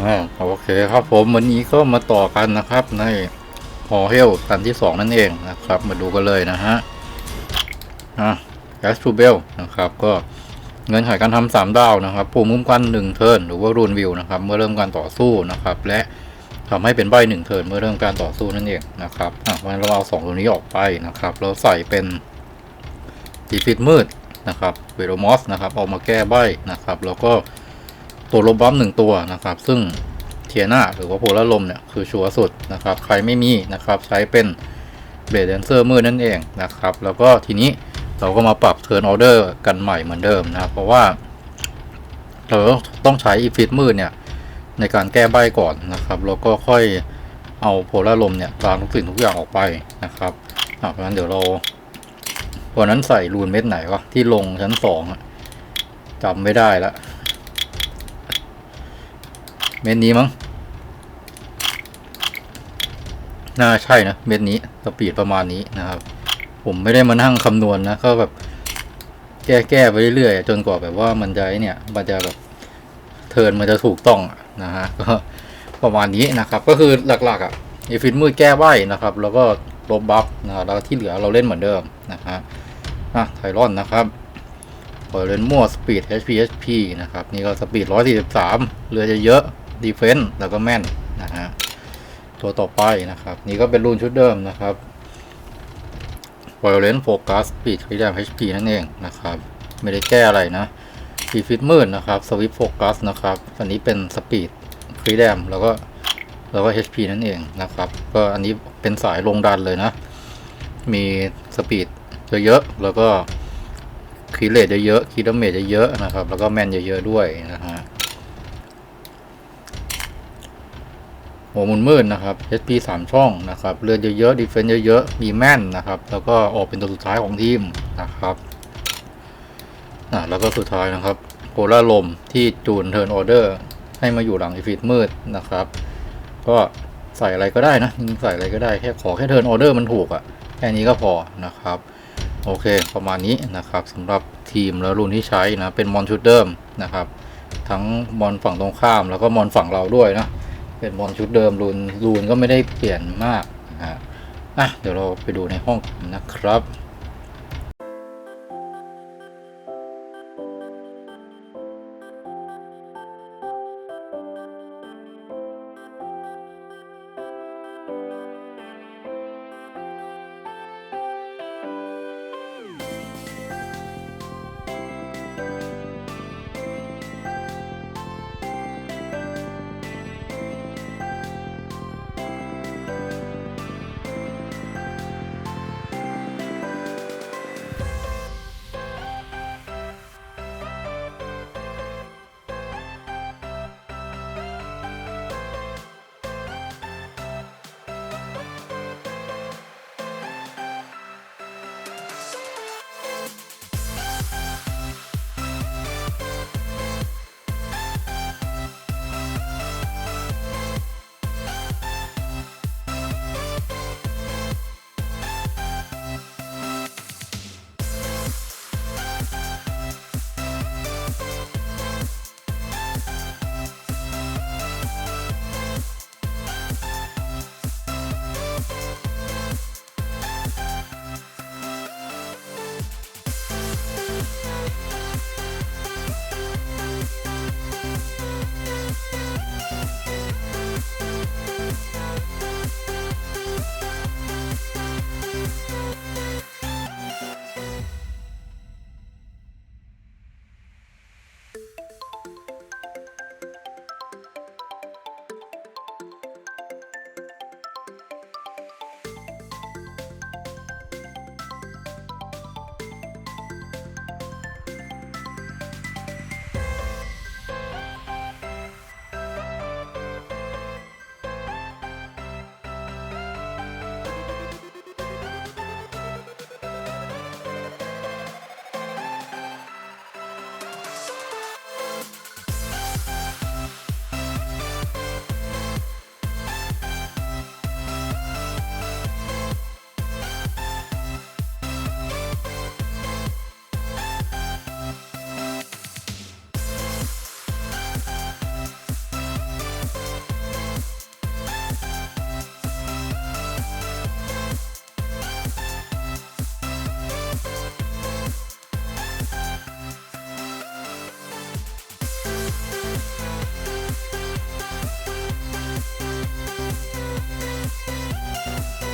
อ่าโอเคครับผมวันนี้ก็มาต่อกันนะครับในฮอเฮลตันที่สองนั่นเองนะครับ มาดูกันเลยนะฮะอะแอสทูเบลนะครับ ก็เงินไขการทำสามดาวนะครับปุ่มมุมกันหนึ่งเทิร์นหรือว่ารูนวิวนะครับ เมื่อเริ่มการต่อสู้นะครับ และทำให้เป็นใบหนึ่งเทิร์นเมื่อเริ่มการต่อสู้นั่นเองนะครับอะวันเราเอาสองตัวนี้ออกไปนะครับเราใส่เป็นดีฟิตมืดนะครับเวโรมอสนะครับเอามาแก้ใบนะครับ แล้วก็ ตัวลบบัมหนึ่งตัวนะครับ ซึ่งเทียนาหรือว่าโพลาลมเนี่ยคือชัวร์สุดนะครับ ใครไม่มีนะครับใช้เป็นเบดแดนเซอร์มือนั่นเองนะครับ แล้วก็ทีนี้เราก็มาปรับเทิร์นออเดอร์กันใหม่เหมือนเดิมนะครับเพราะว่าเราต้องใช้อีฟิตมืดเนี่ยในการแก้ใบก่อนนะครับแล้วก็ค่อยเอาโพลาลมเนี่ยล้างทุกสิ่งทุกอย่างออกไปนะครับอะเพราะฉะนั้นเดี๋ยวเราวันนั้นใส่รูนเม็ดไหนวะที่ลงชั้นสองจำไม่ได้ละ เม็ดนี้มั้ง น่าใช่นะ เม็ดนี้สปีดประมาณนี้นะครับ ผมไม่ได้มานั่งคำนวณนะก็แบบ แก้แก้ไปเรื่อยๆ จนกว่าแบบว่ามันจะเนี่ย มันจะแบบเทินมันจะถูกต้องนะฮะ ก็ประมาณนี้นะครับ ก็คือหลักๆอะอีฟิตมือแก้ใบนะครับ แล้วก็ลบบัฟนะครับแล้วที่เหลือเราเล่นเหมือนเดิมนะฮะอะไทรอนนะครับเปิดเลนมั่วสปีด HP HP นะครับ นี่ก็สปีด 143 เรือจะเยอะ ดีเฟน s ์แล้วก็แม่นนะฮะตัวต่อไปนะครับ นี่ก็เป็นรุ่นชุดเดิมนะครับ Violent Focus Speed ค r ีแดม HP นั่นเองนะครับ ไม่ได้แก้อะไรนะฟีฟิตมืดนะครับ Swift Focus นะครับอันนี้เป็นสปีดค r ีแดมแล้วก็แล้วก็ HP นั่นเองนะครับ ก็อันนี้เป็นสายลงดันเลยนะ มีสปีดเยอะๆแล้วก็คีเลตเยอะๆคีดเมจเยอะๆนะครับ แล้วก็แมนเยอะๆด้วยนะฮะ หัวหมุนมืดนะครับ HP สามช่องนะครับเลือดเยอะๆดีเฟนซ์เยอะๆมีแม่นนะครับ แล้วก็ออกเป็นตัวสุดท้ายของทีมนะครับอะแล้วก็สุดท้ายนะครับโคลาลมที่จูนเทิร์นออเดอร์ให้มาอยู่หลังอีฟิตมืดนะครับ ก็ใส่อะไรก็ได้นะจริงใส่อะไรก็ได้แค่ขอแค่เทิร์นออเดอร์มันถูกอะ่ะแค่นี้ก็พอนะครับ โอเคประมาณนี้นะครับสำหรับทีมแล้วรุ่นที่ใช้นะเป็นมอนชุดเดิมนะครับ ทั้งมอนฝั่งตรงข้ามแล้วก็มอนฝั่งเราด้วยนะ เป็นมอลชุดเดิมรูนรูนก็ไม่ได้เปลี่ยนมากนะฮะอะเดี๋ยวเราไปดูในห้องนะครับ